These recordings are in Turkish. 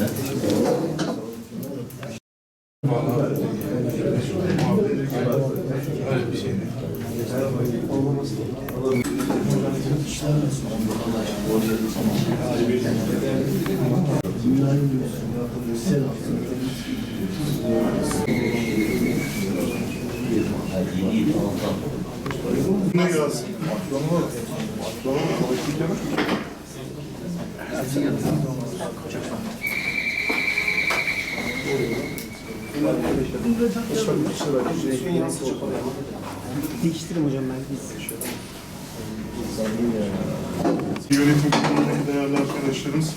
Öyle bir şey değil. Ne gelsin? Değiştirin hocam ben. Yönetim kurulundaki değerli arkadaşlarımız,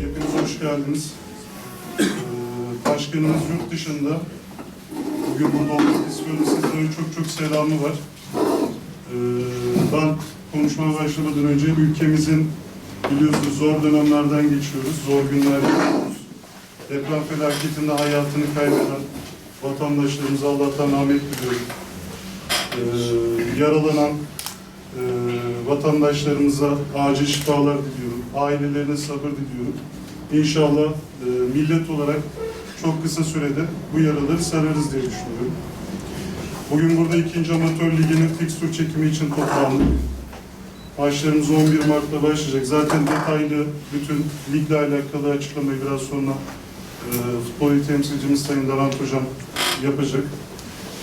hepiniz hoş geldiniz. Ee, Başkanımız yurt dışında. Bugün burada olmak istiyorum. Sizlere çok çok selamı var. Ee, Ben konuşmaya başlamadan önce ülkemizin biliyorsunuz zor dönemlerden geçiyoruz, zor günler geçiyoruz. Deprem felaketinde hayatını kaybeden vatandaşlarımıza Allah'tan rahmet diliyorum. Ee, yaralanan e, vatandaşlarımıza acil şifalar diliyorum. Ailelerine sabır diliyorum. İnşallah e, millet olarak çok kısa sürede bu yaraları sararız diye düşünüyorum. Bugün burada ikinci amatör liginin fikstür çekimi için toplandık. Maçlarımız 11 Mart'ta başlayacak. Zaten detaylı bütün ligle alakalı açıklamayı biraz sonra futbol il temsilcimiz Sayın Davant Hocam yapacak.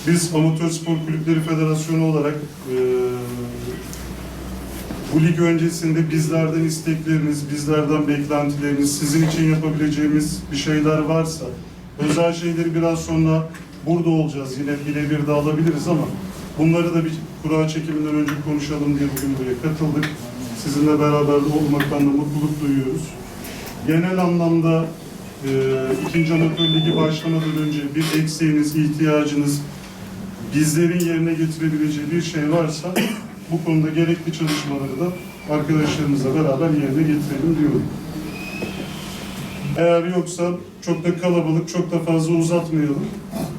Biz Amatör Spor Kulüpleri Federasyonu olarak e, bu lig öncesinde bizlerden istekleriniz, bizlerden beklentileriniz, sizin için yapabileceğimiz bir şeyler varsa, özel şeyleri biraz sonra burada olacağız. Yine birebir de alabiliriz ama bunları da bir kura çekiminden önce konuşalım diye bugün buraya katıldık. Sizinle beraber olmaktan da mutluluk duyuyoruz. Genel anlamda ikinci amatör ligi başlamadan önce bir eksiğiniz, ihtiyacınız, bizlerin yerine getirebileceği bir şey varsa bu konuda gerekli çalışmaları da arkadaşlarımızla beraber yerine getirelim diyorum. Eğer yoksa çok da kalabalık, çok da fazla uzatmayalım.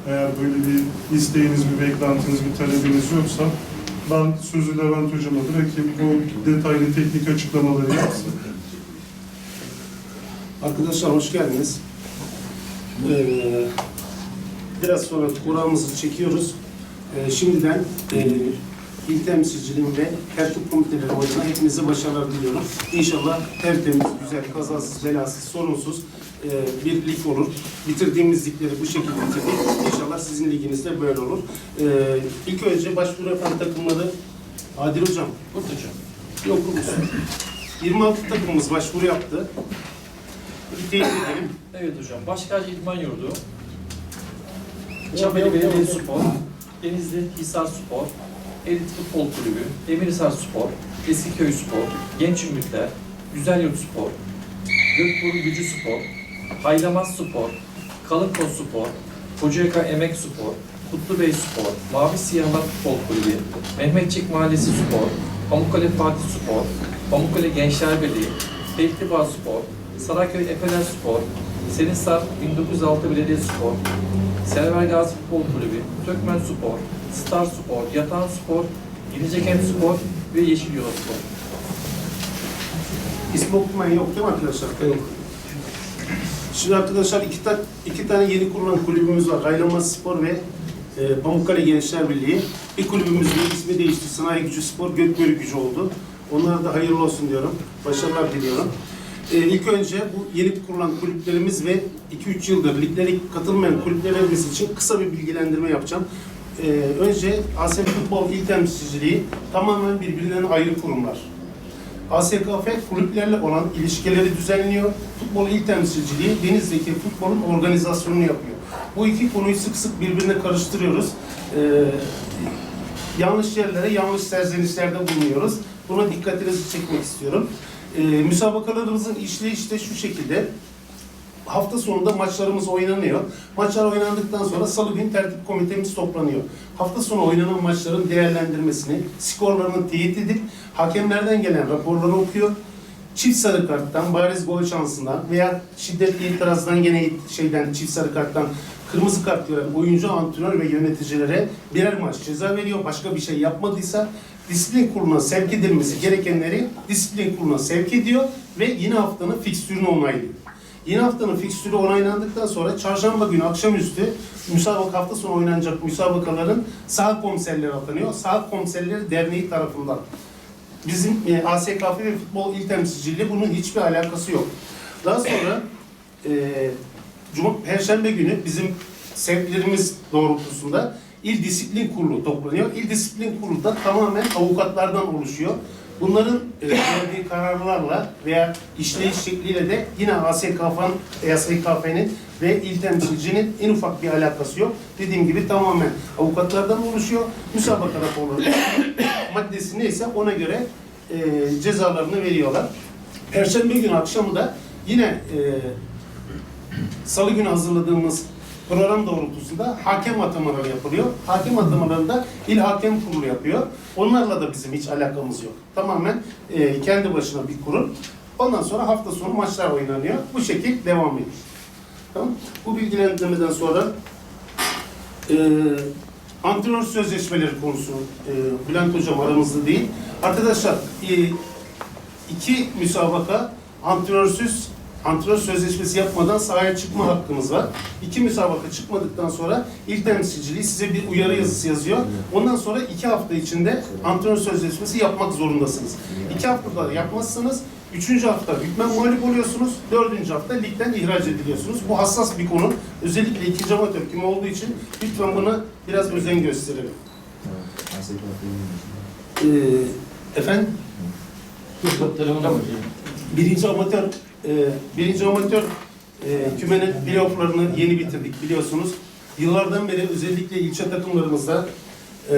Eğer böyle bir isteğiniz, bir beklentiniz, bir talebiniz yoksa ben sözü Levent Hocam'a bırakayım. Bu detaylı teknik açıklamaları yapsın. Arkadaşlar hoş geldiniz. Ee, biraz sonra kuramızı çekiyoruz. Ee, şimdiden e, il temsilciliğim ve tertip komiteleri adına hepinize başarılar diliyorum. İnşallah tertemiz, güzel, kazasız, belasız, sorunsuz e, bir lig olur. Bitirdiğimiz ligleri bu şekilde bitirdik. İnşallah sizin liginiz de böyle olur. Ee, ilk önce başvuru yapan takımları Adil Hocam. Hocam. Yok musun? 26 takımımız başvuru yaptı. Teyit edelim. Evet hocam. Başkacı İdman Yurdu, Çameli Belediye Spor, Denizli Hisar Spor, Elit Futbol Kulübü, Demirhisar Spor, Eskiköy Spor, Genç Ümitler, Güzel Yurt Spor, Gökburun Gücü Spor, Haylamaz Spor, Kalınkoz Spor, Kocayaka Emek Spor, Kutlubey Spor, Mavi Siyahlar Futbol Kulübü, Mehmetçik Mahallesi Spor, Pamukkale Fatih Spor, Pamukkale Gençler Birliği, Beklibağ Spor, Saraköy Efeler Spor, Senisar 1906 Belediye Spor, Server Gazi Futbol Kulübü, Tökmen Spor, Star Spor, Yatan Spor, Yenicekem Spor ve Yeşil Yola Spor. İsmi okumayan yok değil mi arkadaşlar? Yok. Şimdi arkadaşlar iki, ta, iki tane yeni kurulan kulübümüz var. Haylamaz Spor ve e, Pamukkale Gençler Birliği. Bir kulübümüzün ismi değişti. Sanayi Gücü Spor, Gökbörü Gücü oldu. Onlara da hayırlı olsun diyorum. Başarılar diliyorum. E, ilk önce bu yeni kurulan kulüplerimiz ve 2-3 yıldır liglere katılmayan kulüplerimiz için kısa bir bilgilendirme yapacağım. E, önce ASF Futbol İl Temsilciliği tamamen birbirinden ayrı kurumlar. ASKF kulüplerle olan ilişkileri düzenliyor. Futbol il temsilciliği Denizli'deki futbolun organizasyonunu yapıyor. Bu iki konuyu sık sık birbirine karıştırıyoruz. Ee, yanlış yerlere yanlış serzenişlerde bulunuyoruz. Buna dikkatinizi çekmek istiyorum. Ee, müsabakalarımızın işleyişi de şu şekilde. Hafta sonunda maçlarımız oynanıyor. Maçlar oynandıktan sonra salı günü tertip komitemiz toplanıyor. Hafta sonu oynanan maçların değerlendirmesini, skorlarını teyit edip hakemlerden gelen raporları okuyor. Çift sarı karttan, bariz gol şansından veya şiddetli itirazdan gene şeyden çift sarı karttan kırmızı kart gören oyuncu, antrenör ve yöneticilere birer maç ceza veriyor. Başka bir şey yapmadıysa disiplin kuruluna sevk edilmesi gerekenleri disiplin kuruluna sevk ediyor ve yine haftanın fikstürünü onaylıyor. Yeni haftanın fikstürü onaylandıktan sonra çarşamba günü akşamüstü müsabaka hafta sonu oynanacak müsabakaların saha komiserleri atanıyor. Saha komiserleri derneği tarafından. Bizim e, ASKF ve futbol il temsilciliği bunun hiçbir alakası yok. Daha sonra e, Cuma, Perşembe günü bizim sevklerimiz doğrultusunda İl Disiplin Kurulu toplanıyor. İl Disiplin Kurulu da tamamen avukatlardan oluşuyor. Bunların e, verdiği kararlarla veya işleyiş şekliyle de yine ASKF'nin ASKF'nin ve il temsilcinin en ufak bir alakası yok. Dediğim gibi tamamen avukatlardan oluşuyor. Müsabaka raporları maddesi neyse ona göre e, cezalarını veriyorlar. Perşembe günü akşamı da yine e, Salı günü hazırladığımız program doğrultusunda hakem atamaları yapılıyor. Hakem atamalarını da il hakem kurulu yapıyor. Onlarla da bizim hiç alakamız yok. Tamamen e, kendi başına bir kurul. Ondan sonra hafta sonu maçlar oynanıyor. Bu şekil devam ediyor. Tamam. Bu bilgilendirmeden sonra e, antrenör sözleşmeleri konusu e, Bülent Hocam aramızda değil. Arkadaşlar e, iki müsabaka antrenörsüz antrenör sözleşmesi yapmadan sahaya çıkma hakkımız var. İki müsabaka çıkmadıktan sonra il temsilciliği size bir uyarı yazısı yazıyor. Ondan sonra iki hafta içinde antrenör sözleşmesi yapmak zorundasınız. İki haftada yapmazsanız üçüncü hafta hükmen mağlup oluyorsunuz. Dördüncü hafta ligden ihraç ediliyorsunuz. Bu hassas bir konu. Özellikle ikinci amatör kim olduğu için lütfen buna biraz özen gösterelim. Ee, efendim? Birinci amatör, e, birinci amatör e, kümenin playofflarını yeni bitirdik biliyorsunuz. Yıllardan beri özellikle ilçe takımlarımızda e,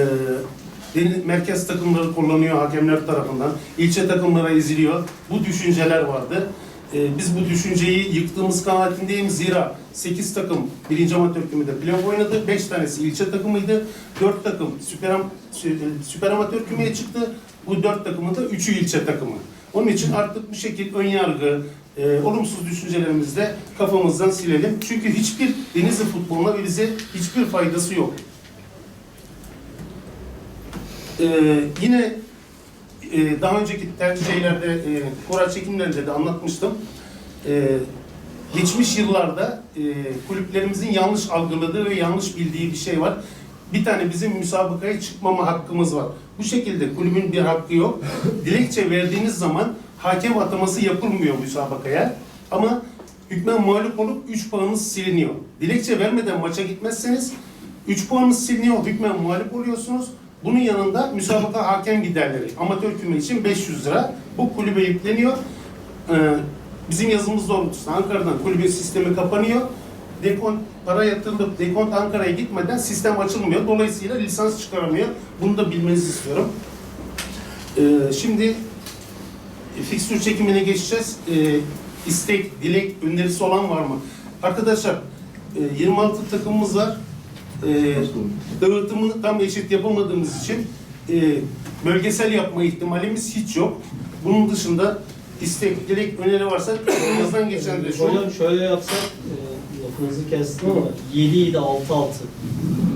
deni- merkez takımları kullanıyor hakemler tarafından. İlçe takımlara eziliyor. Bu düşünceler vardı. E, biz bu düşünceyi yıktığımız kanaatindeyim. Zira 8 takım birinci amatör kümede playoff oynadı. 5 tanesi ilçe takımıydı. 4 takım süper, e, süper amatör kümeye çıktı. Bu 4 takımın da 3'ü ilçe takımı. Onun için artık bu şekil ön yargı, e, olumsuz düşüncelerimizi de kafamızdan silelim. Çünkü hiçbir Denizli futboluna bize hiçbir faydası yok. E, yine e, daha önceki şeylerde, e, kura çekimlerinde de anlatmıştım. E, geçmiş yıllarda e, kulüplerimizin yanlış algıladığı ve yanlış bildiği bir şey var. Bir tane bizim müsabakaya çıkmama hakkımız var. Bu şekilde kulübün bir hakkı yok. Dilekçe verdiğiniz zaman hakem ataması yapılmıyor müsabakaya. Ama hükmen mağlup olup 3 puanınız siliniyor. Dilekçe vermeden maça gitmezseniz 3 puanınız siliniyor, hükmen mağlup oluyorsunuz. Bunun yanında müsabaka hakem giderleri, amatör küme için 500 lira bu kulübe yükleniyor. Ee, bizim yazımız doğrultusunda Ankara'dan kulübün sistemi kapanıyor. Dekont para yatırılıp dekont Ankara'ya gitmeden sistem açılmıyor. Dolayısıyla lisans çıkaramıyor. Bunu da bilmenizi istiyorum. Ee, şimdi fikstür çekimine geçeceğiz. Ee, istek, dilek, önerisi olan var mı? Arkadaşlar e, 26 takımımız var. Ee, dağıtımını tam eşit yapamadığımız için e, bölgesel yapma ihtimalimiz hiç yok. Bunun dışında istek, dilek, öneri varsa yazdan geçen de şu. Hocam şöyle yapsak, e, lafınızı kestim ama 7-7-6-6.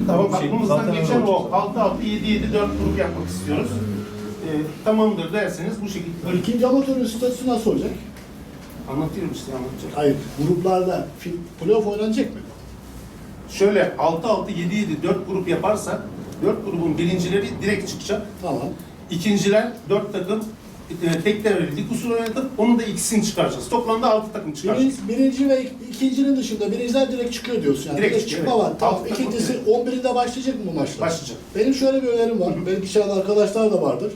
Tamam Şey, aklımızdan geçen o olacak. 6 6 7 7 4 grup yapmak istiyoruz. Ee, tamamdır derseniz bu şekilde İkinci amatörün statüsü nasıl olacak? anlatıyorum işte anlatacağım. Hayır, gruplarda playoff oynanacak mı? Şöyle 6 6 7 7 4 grup yaparsak 4 grubun birincileri direkt çıkacak. Tamam. İkinciler 4 takım e, tek devreli lig usulü oynatıp onun da ikisini çıkaracağız. Toplamda 6 takım çıkaracağız. Birinci, birinci ve ik- ikincinin dışında birinciler direkt çıkıyor diyorsun. Yani Direkt direkt, çıkıyor, çıkma evet. var. Tamam. Altı takım İkincisi 11'inde başlayacak mı bu maçlar? Başlayacak. Benim şöyle bir önerim var. Belki içeride arkadaşlar da vardır.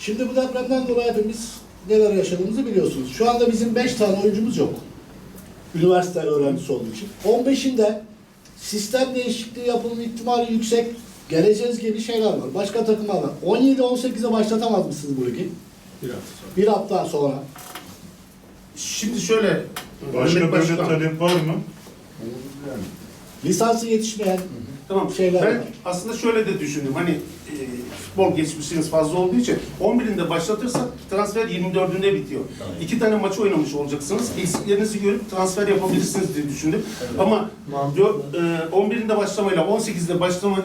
Şimdi bu depremden dolayı hepimiz neler yaşadığımızı biliyorsunuz. Şu anda bizim 5 tane oyuncumuz yok. Üniversite öğrencisi olduğu için. 15'inde sistem değişikliği yapılma ihtimali yüksek. Geleceğiz gibi şeyler var. Başka takımlar var. 17-18'e başlatamaz mısınız bu ligi? Bir hafta sonra. Şimdi şöyle Başka böyle talep var mı? Lisansı yetişmeyen Tamam. şeyler ben var. aslında şöyle de düşündüm. Hani e, futbol geçmişiniz fazla olduğu için 11'inde başlatırsak transfer 24'ünde bitiyor. İki tane maçı oynamış olacaksınız. Eksiklerinizi görüp transfer yapabilirsiniz diye düşündüm. Ama dö- e, 11'inde başlamayla 18'de başlama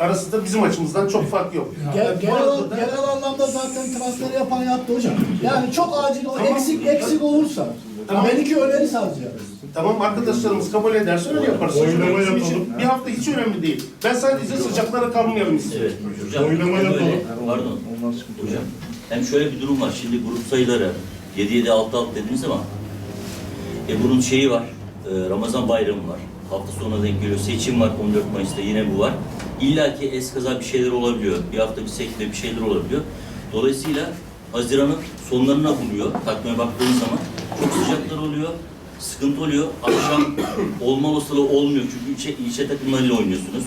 arasında bizim açımızdan çok fark yok. Ge- Bu genel, arada da- genel anlamda zaten Icardi transferi yapan yaptı hocam. Yani çok acil o Tamam. eksik eksik olursa. Tamam. Belki öneri sadece. Tamam arkadaşlarımız kabul ederse öyle yaparız. Oylama Bizim yapalım. için bir hafta hiç önemli değil. Ben sadece sıcaklara kalmayalım istiyorum. Evet. Hocam, Oylama hem yapalım. öyle- Pardon. Hocam. Hem şöyle bir durum var. Şimdi grup sayıları 7 7 6 6 dediniz ama e bunun şeyi var. e, Ramazan bayramı var. Hafta sonuna denk geliyor. Seçim var 14 Mayıs'ta yine bu var. İlla ki eskaza bir şeyler olabiliyor. Bir hafta bir sekte bir şeyler olabiliyor. Dolayısıyla Haziran'ın sonlarına buluyor. Takvime baktığınız zaman çok sıcaklar oluyor. Sıkıntı oluyor. Akşam olma olasılığı olmuyor. Çünkü ilçe, ilçe takımlarıyla oynuyorsunuz.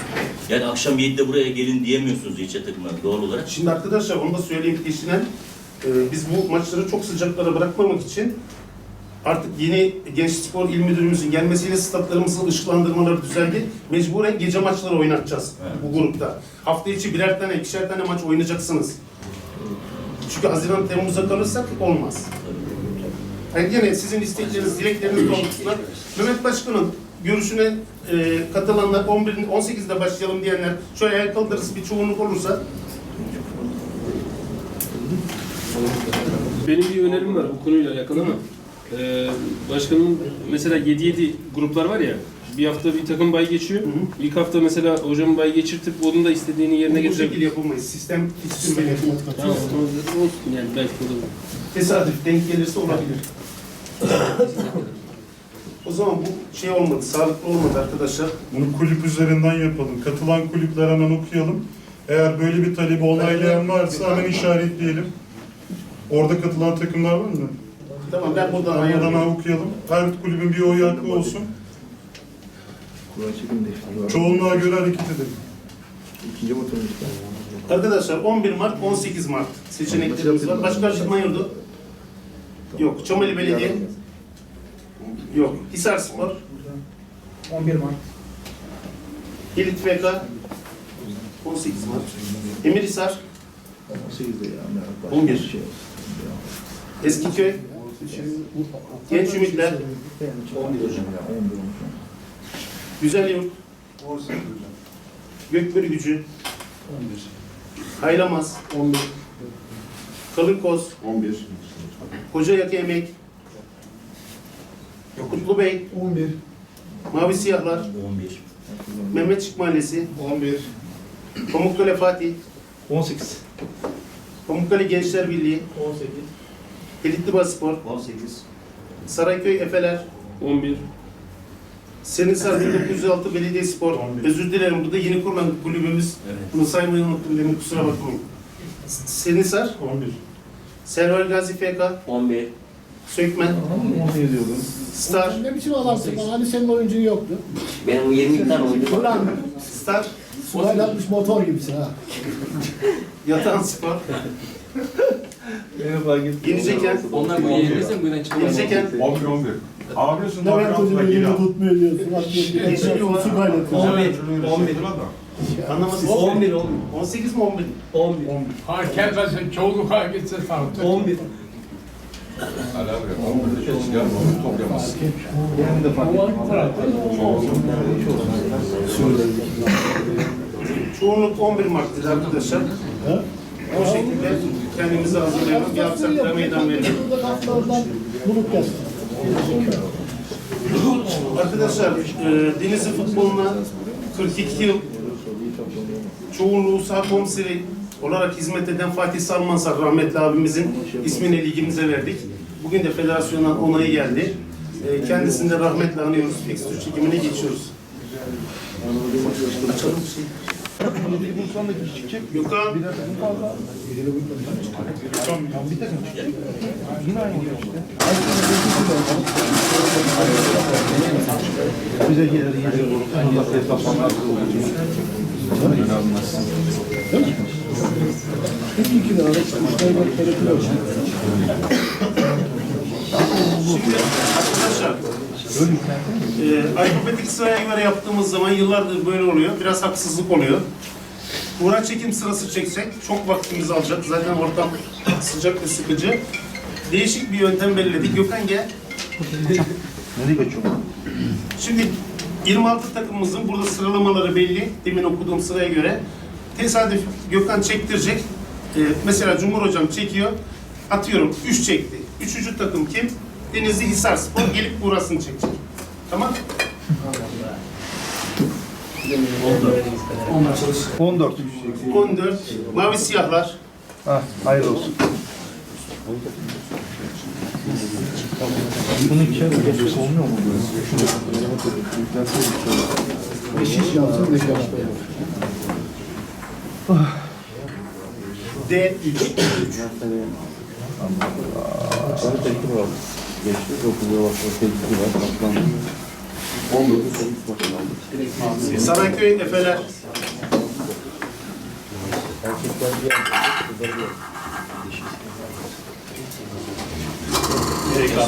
Yani akşam 7'de buraya gelin diyemiyorsunuz ilçe takımları doğal olarak. Şimdi arkadaşlar onu da söyleyeyim peşinen. Ee, biz bu maçları çok sıcaklara bırakmamak için artık yeni Gençlik Spor İl Müdürümüzün gelmesiyle statlarımızın ışıklandırmaları düzeldi. Mecburen gece maçları oynatacağız Evet. bu grupta. Hafta içi birer tane, ikişer tane maç oynayacaksınız. Çünkü Haziran Temmuz'a kalırsak olmaz. Yani gene sizin istekleriniz, dilekleriniz doğrultusunda Mehmet Başkan'ın görüşüne e, katılanlar 11'in 18'de başlayalım diyenler şöyle el kaldırırız bir çoğunluk olursa Benim bir önerim var bu konuyla alakalı ama ee, başkanın mesela 7-7 gruplar var ya bir hafta bir takım bay geçiyor. İlk hafta mesela hocam bay geçirtip onun da istediğini yerine bu getirebilir. şekilde yapılmayız. Sistem. Tamam, tamam, olsun yani belki olur. Tesadüf denk gelirse olabilir. O zaman bu şey olmadı, sağlıklı olmadı arkadaşlar. Bunu kulüp üzerinden yapalım. Katılan kulüpler hemen okuyalım. Eğer böyle bir talebi onaylayan varsa hemen işaretleyelim. Orada katılan takımlar var mı? Tamam ben buradan Oradan ayarlayayım. hemen okuyalım. Her kulübün bir oy hakkı olsun. Çoğunluğa göre hareket edelim. İkinci motorumuzda. Arkadaşlar 11 Mart, 18 Mart seçeneklerimiz var. Başka açıklama yurdu? Yok. Çameli Belediye? Yok. Hisar Spor? 11 Mart. Elit FK? 18 Mart. Emirhisar? 18'de ya. merak 11. Şey. Eskiköy? Genç Ümitler? 11 hocam ya. 11 olmuş. Güzel Yurt? Gökbörü Gücü? 11. Haylamaz? 11. Kalınkoz? 11. Koca Yakı Emek? Kutlu Bey? 11. Mavi Siyahlar? 11. Mehmetçik Mahallesi? 11. Pamukkale Fatih? 18. Pamukkale Gençler Birliği? 18. Elitli Baspor? 18. Sarayköy Efeler? 11. Senisar 1906 Belediyespor. Özür dilerim burada yeni kurulan kulübümüz. Evet. Bunu saymayı unuttum benim kusura bakmayın. Senisar, 11. Server Gazi FK, 11. Sökmen, 17 diyordum. Star, Ne biçim adamsın? Hani senin oyuncun yoktu. Benim 20 tane oyuncum var. Ulan Star, sulayla atmış motor gibisin ha. Yatan Spor, Benim fark ettim. Yeniceken, Onlar bu yerimizde bu yüzden çıkamaz. Yeniceken, 11 11. Ağrıyorsun Levent Hoca'nın elini tutmuyor diyorsun. Bak Yeşil Yuva. su kaynatıyor. 11. anlamadım. 11, 11. 18 mi 11? 11. Ha kelmesin çoğunluk hareketse farklı. 11. Hala abi 11'de kes ya 11 toplayamazsın. Benim de fark. Çoğunluk 11 Mart'tır arkadaşlar. O şekilde kendimizi hazırlayalım. Bir aksaklığa meydan verelim. Arkadaşlar, e, Denizli futboluna 42 yıl çoğunluğu sağ komiseri olarak hizmet eden Fatih Salmansar rahmetli abimizin ismini ligimize verdik. Bugün de federasyondan onayı geldi. E, kendisini de rahmetle anıyoruz. Fikstür çekimine geçiyoruz. Açalım bir şey. Gökhan, Bize gelir gelir. Allah e, alfabetik sıraya göre yaptığımız zaman yıllardır böyle oluyor. Biraz haksızlık oluyor. Kura çekim sırası çeksek çok vaktimizi alacak. Zaten ortam sıcak ve sıkıcı. Değişik bir yöntem belirledik. Gökhan gel. Nereye geçiyor? Şimdi 26 takımımızın burada sıralamaları belli. Demin okuduğum sıraya göre. Tesadüf Gökhan çektirecek. Ee, mesela Cumhur Hocam çekiyor. Atıyorum 3 çekti. Üçüncü takım kim? Denizli Hisar Spor gelip burasını çekecek. Tamam? 14. 14. Mavi siyahlar. Ha, hayırlı olsun. Bunun içeri geçmesi olmuyor mu? Eşiş yapsın, beş yapsın. D3. Sarı tekli var. Geçti. 9'a başladı. Tekli var. Kaplan. 19 8 başına aldık. Sarayköy Efeler. Erkekler bir yerde. Kızlar bir yerde.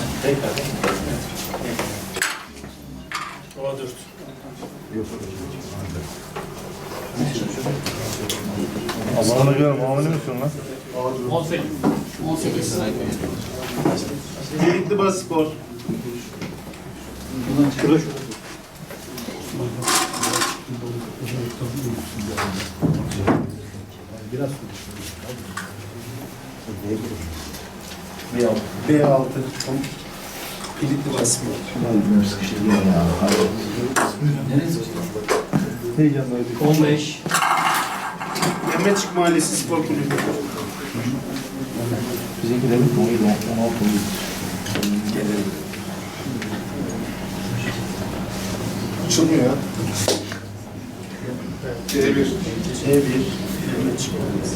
Allah'ına göre muamele mi yapıyorsun lan? Birlikli Baz Spor. B6. Birlikli Baz Spor. Heyecanlı. 15. Mehmetçik Mahallesi Spor Kulübü. Bizimkilerin 17, 16, 17. Açılmıyor ya. C1. C1. Mehmetçik Mahallesi.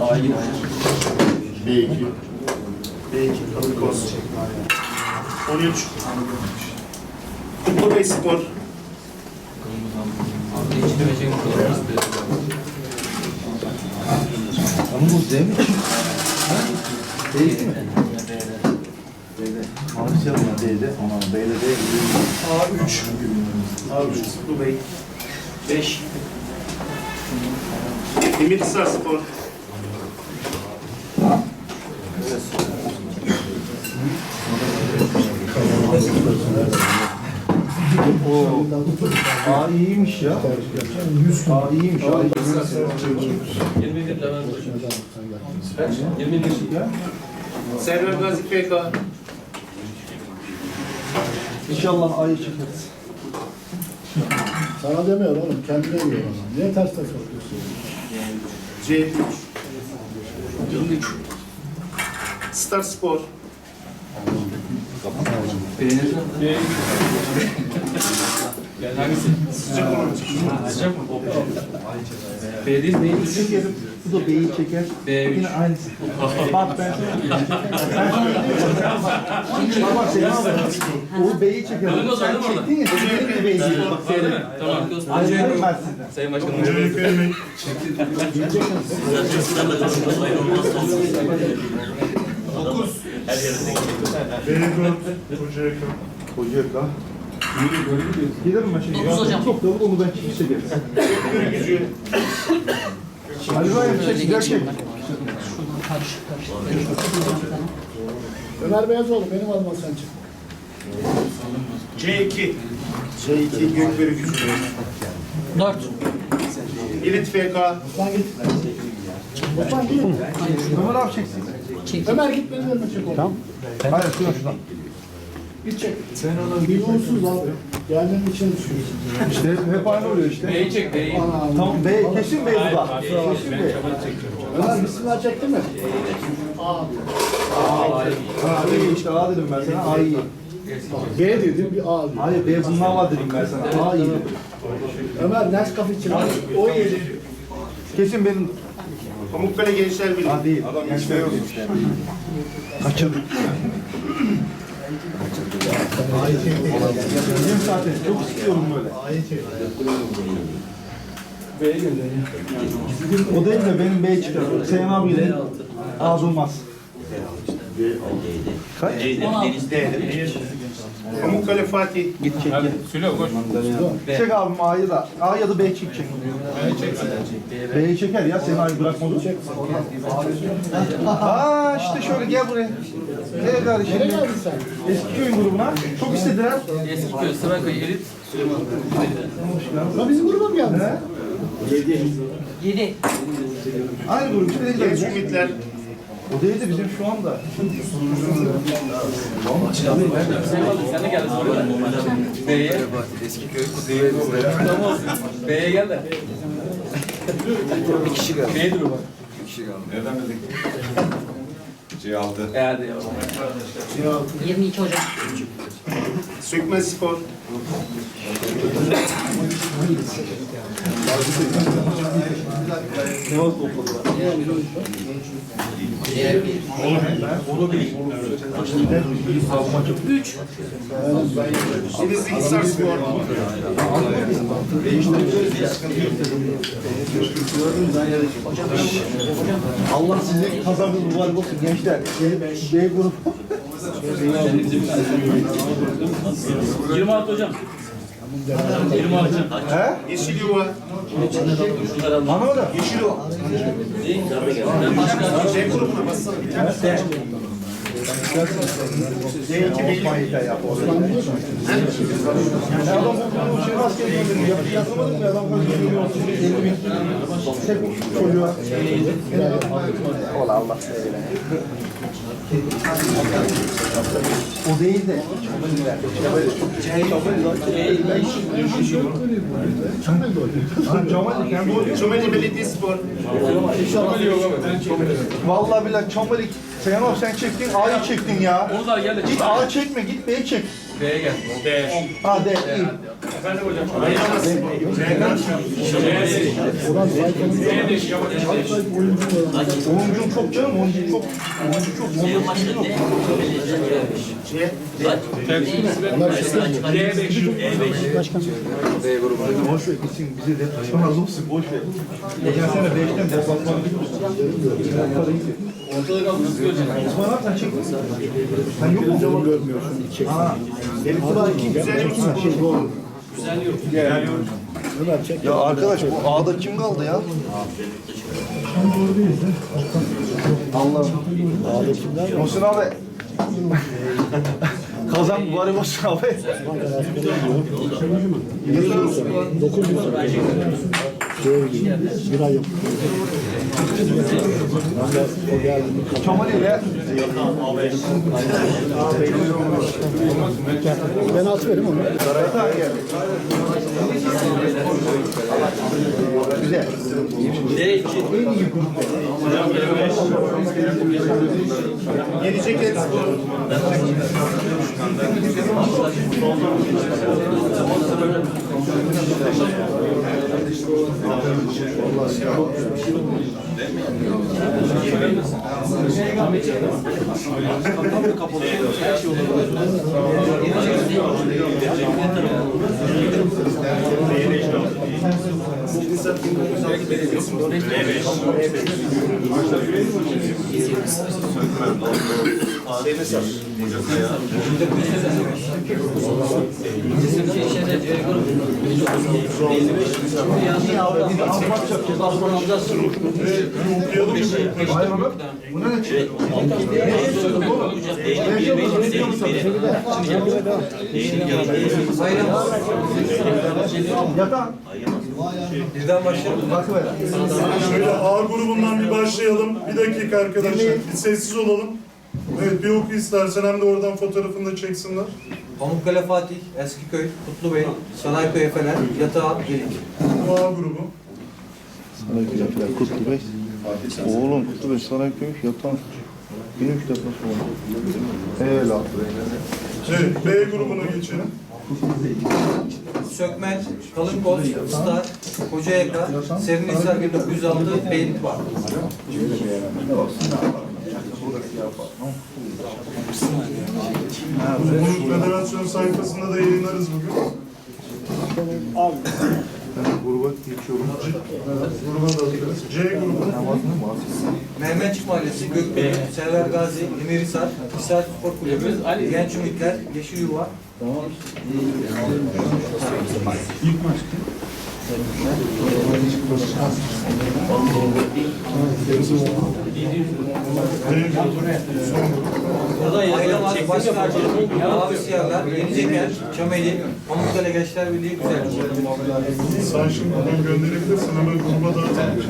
Kalıkos Spor. B2. B2 Kalıkos. 13. Kutlu Bey Spor. Ama bu D mi? Değil mi? Mavi siyah mı? D'de. Ama B'de D. A3. A3 Kutlu Bey. 5. Demirhisar Spor. Oo. A iyiymiş ya. A iyiymiş. A iyiymiş. Ya. Server Gazi PK. İnşallah A'yı çekeriz. Sana demiyor oğlum, kendine diyor ona. Niye ters ters bakıyorsun? C3. Star Spor. Sıcak olan. Sıcak mı? B değil neyi Çekerim. Bu da B'yi çeker. B3. Yine aynısı. Bak ben sana. Bak bak seni O B'yi çeker. Sen çektin ya. Senin de B'yi çeker. Bak seyredin. Tamam. Ayrılırım ben sizden. Sayın Başkanım. Konuşmamız hayır olmazsa olmaz. Her yerinde B4. Koca yakın. Hoca yok Giderim ben şimdi. Dokuz hocam. Çok onu ben çekip çekerim. Gücü. Ali Ray'ım çek, güzel çek. Ömer Beyazoğlu, benim alma sen çık. C2. C2 Gökberi Gücü. 4. Elit FK. Osman git. Osman git. Ömer abi çeksin. Ömer git benim önüme çek oğlum. Tamam. Hayır şuna şuna. Git çek. Milyonsuz abi. Gelmenin içine düşüyorsun. İşte hep aynı oluyor işte. B'yi çek B'yi. Ana. Tamam B kesin B bu da. Kesin B. Ömer bismillah çekti mi? Ha iyi işte A dedim ben sana A iyi. B dedim bir A dedim. Hayır B bunlar var dedim ben sana A iyi dedim. Ömer Nescafe için al. O 7. Kesin benim. Pamukkale Gençler Birliği. A değil. Adam işte yok. Kaçırdık. Benim zaten çok istiyorum böyle. O değil de benim bey çıkar. Seyhan abi de ağzılmaz. Kaç? Pamukkale Fatih. Git çek gel. Çek abim A'yı da. A ya da B çek çek. B'yi çeker ya Seyhan abi bırakmadı. Aa işte şöyle gel buraya. Gel kardeşim. Nereye geldin sen? Eski köyün grubuna. Çok istediler. Eskiköy, Sıraköy, Elit. Ya bizim gruba mı geldin? He? Yedi. Aynı grup Genç. Ümitler. O değil de bizim şu anda. Sen de sonra. B'ye. Eskiköy, Kuzey'e. Tamam. B'ye gel de. Bir kişi geldi. B'ye dur bak. Nereden bildik? C6. Hadi ya. 22 Ocak. Sökmen Spor. Hisar Spor. Allah size kazandığı mübarek olsun gençler. B, B grubu. 26 hocam. 26 hocam. He? Yeşil Yuva. Anlamadım. Yeşil o. C grubuna bassana şey maske gönderdi. Yap, yazamadım mı adam kaç geliyor olsun. 50 bin. Tek çocuğa. Ola Allah O değil de. Ha, Cemal kendi oynuyor. Çömeli Belediye Spor. Vallahi billahi Çamalik. Seyhan abi sen çektin, A'yı çektin ya. Onu da gel de. Git A çekme, git B'yi çek. B'ye gel. B. Ha de iyi. Oyuncum çok canım, oyuncum çok. Oyuncu çok. Boş ver gitsin, bize de taşımaz olsun, boş ver. Geçen sene 5'ten deplasmana gitmiş. Ortada kaldı. Nasıl göreceksin? Osman abi sen mi? Sen yok mu? Görmüyorsun. Ha. Güzel Yurt Spor. Ya arkadaş bu A'da kim kaldı ya? Allah. A'da kimler? Muhsin abi. Kazan mübarek olsun abi. Kemal ile ben at verim onu. Güzel. Yedi Ceket Spor. Ne çıktı? Yatan. Birden başlayalım. Bakıver. Şöyle A grubundan bir başlayalım. Bir dakika arkadaşlar. Bir sessiz olalım. Evet bir oku istersen hem de oradan fotoğrafını da çeksinler. Pamukkale Fatih, Eskiköy, Kutlubey, Sanayköy Fener, Yatağı, Gelik. Bu A grubu. Kutlu Bey. Oğlum Kutlu Bey Sarayköy yatan. Benim üç defa sonra. Eyvallah. Evet B grubuna geçelim. Sökmen, Kalınkoz, Star, Kocayaka, Serinhisar 1906, Beylik var. Bunu federasyon sayfasında da yayınlarız bugün. Gruba geçiyorum. Gruba da alırız. C grubu. Mehmetçik Mahallesi, Gökbey, Server Gazi, Emirhisar, Hisar Spor Kulübü, Genç Ümitler, Yeşil Yuva. D grubu. Son grubu. Aylamaz, Başlarcı, Mavi Siyahlar, Yeni Ceker, Çameli, Pamukkale Gençler Birliği Güzel. Sen şimdi bugün gönderebilirsin hemen gruba dağıtalım.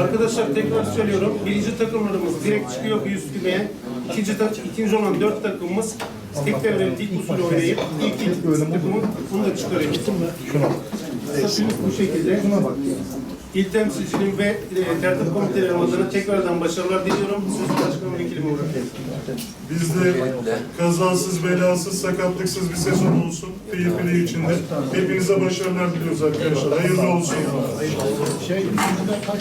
Arkadaşlar tekrar söylüyorum. Birinci takımlarımız direkt çıkıyor kümeye. İkinci, tak ikinci olan dört takımımız tek devre lig usulü oynayıp ilk ilk takımın bunu da çıkarıyor. Statümüz bu şekilde. İl temsilcinin ve e, tertip komiteleri adına tekrardan başarılar diliyorum. Söz başkanım vekilime bırakıyorum. Biz de kazasız, belasız, sakatlıksız bir sezon olsun. Keyifli içinde. Hepinize başarılar diliyoruz arkadaşlar. Hayırlı olsun. Şey, kaç